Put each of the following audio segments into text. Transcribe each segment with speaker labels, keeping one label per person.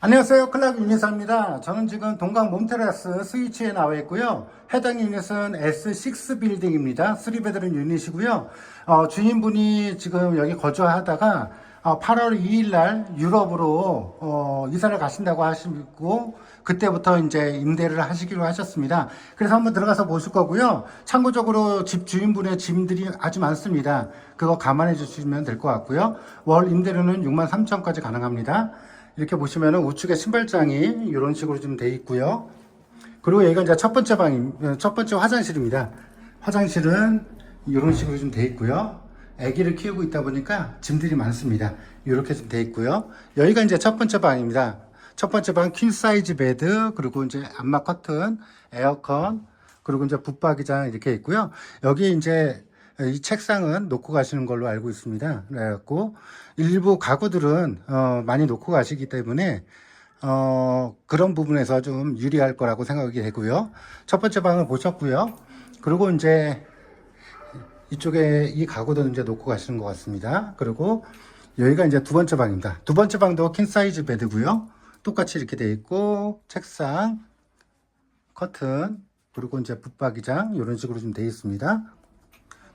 Speaker 1: 안녕하세요. 클락 유니사입니다. 저는 지금 동강 몬테라스 스위치에 나와 있고요. 해당 유닛은 S6 빌딩입니다. 3베드룸 유닛이고요. 어, 주인분이 지금 여기 거주하다가 어, 8월 2일 날 유럽으로 어, 이사를 가신다고 하시고 그때부터 이제 임대를 하시기로 하셨습니다. 그래서 한번 들어가서 보실 거고요. 참고적으로 집 주인분의 짐들이 아주 많습니다. 그거 감안해 주시면 될 것 같고요. 월 임대료는 6만 3천까지 가능합니다. 이렇게 보시면은 우측에 신발장이 이런 식으로 좀 돼 있고요. 그리고 여기가 이제 첫 번째 방임, 첫 번째 화장실입니다. 화장실은 이런 식으로 좀 돼 있고요. 아기를 키우고 있다 보니까 짐들이 많습니다. 이렇게 좀 돼 있고요. 여기가 이제 첫 번째 방입니다. 첫 번째 방 퀸 사이즈 베드, 그리고 이제 암막 커튼, 에어컨, 그리고 이제 붙박이장 이렇게 있고요. 여기 이제 이 책상은 놓고 가시는 걸로 알고 있습니다. 그래갖고 일부 가구들은 어, 많이 놓고 가시기 때문에 어, 그런 부분에서 좀 유리할 거라고 생각이 되고요. 첫 번째 방을 보셨고요. 그리고 이제 이쪽에 이 가구도 이제 놓고 가시는 것 같습니다. 그리고 여기가 이제 두 번째 방입니다. 두 번째 방도 킹 사이즈 베드고요. 똑같이 이렇게 돼 있고 책상, 커튼, 그리고 이제 붙박이장 이런 식으로 좀 돼 있습니다.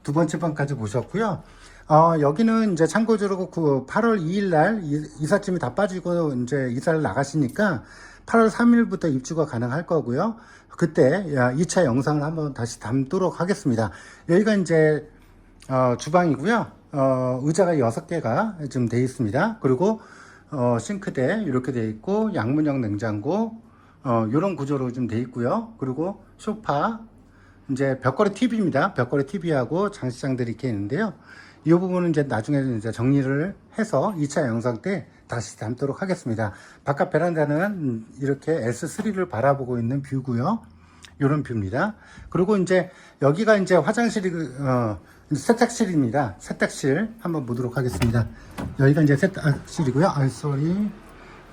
Speaker 1: 두 번째 방까지 보셨고요. 어, 여기는 이제 참고적으로 그 8월 2일 날 이- 이삿짐이 다 빠지고 이제 이사를 나가시니까 8월 3일부터 입주가 가능할 거고요. 그때 2차 영상을 한번 다시 담도록 하겠습니다. 여기가 이제 어, 주방이고요. 어, 의자가 6개가 지금 돼 있습니다. 그리고 어, 싱크대 이렇게 돼 있고 양문형 냉장고 어, 이런 구조로 좀 돼 있고요. 그리고 소파 이제 벽걸이 TV입니다. 벽걸이 TV하고 장식장들이 이렇게 있는데요. 이 부분은 이제 나중에 이제 정리를 해서 2차 영상 때 다시 담도록 하겠습니다. 바깥 베란다는 이렇게 S3를 바라보고 있는 뷰고요. 이런 뷰입니다. 그리고 이제 여기가 이제 화장실이 어, 세탁실입니다. 세탁실 한번 보도록 하겠습니다. 여기가 이제 세탁실이고요. 아, 쏘리.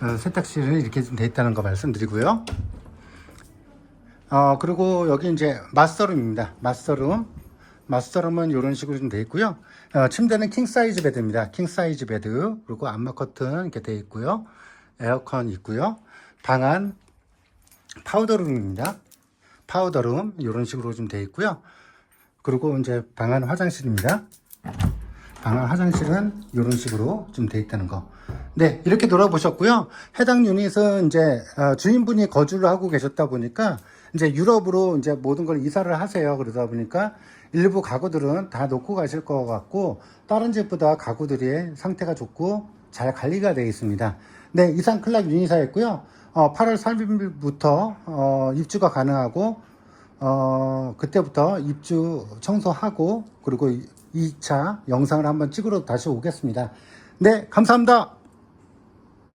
Speaker 1: 어, 세탁실은 이렇게 좀 돼 있다는 거 말씀드리고요. 어, 그리고 여기 이제 마스터룸입니다. 마스터룸. 마스터룸은 이런 식으로 좀 돼 있고요. 어, 침대는 킹 사이즈 베드입니다. 킹 사이즈 베드. 그리고 암막 커튼 이렇게 돼 있고요. 에어컨 있고요. 방안 파우더룸입니다. 파우더룸 이런 식으로 좀 돼 있고요. 그리고 이제 방안 화장실입니다. 방안 화장실은 이런 식으로 좀 돼 있다는 거. 네, 이렇게 돌아보셨고요. 해당 유닛은 이제 어, 주인분이 거주를 하고 계셨다 보니까 이제 유럽으로 이제 모든 걸 이사를 하세요. 그러다 보니까 일부 가구들은 다 놓고 가실 것 같고 다른 집보다 가구들이 상태가 좋고 잘 관리가 되어 있습니다. 네, 이상 클락 유니사였고요. 어, 8월 3일부터 어, 입주가 가능하고 어, 그때부터 입주 청소하고, 그리고 2차 영상을 한번 찍으러 다시 오겠습니다. 네, 감사합니다.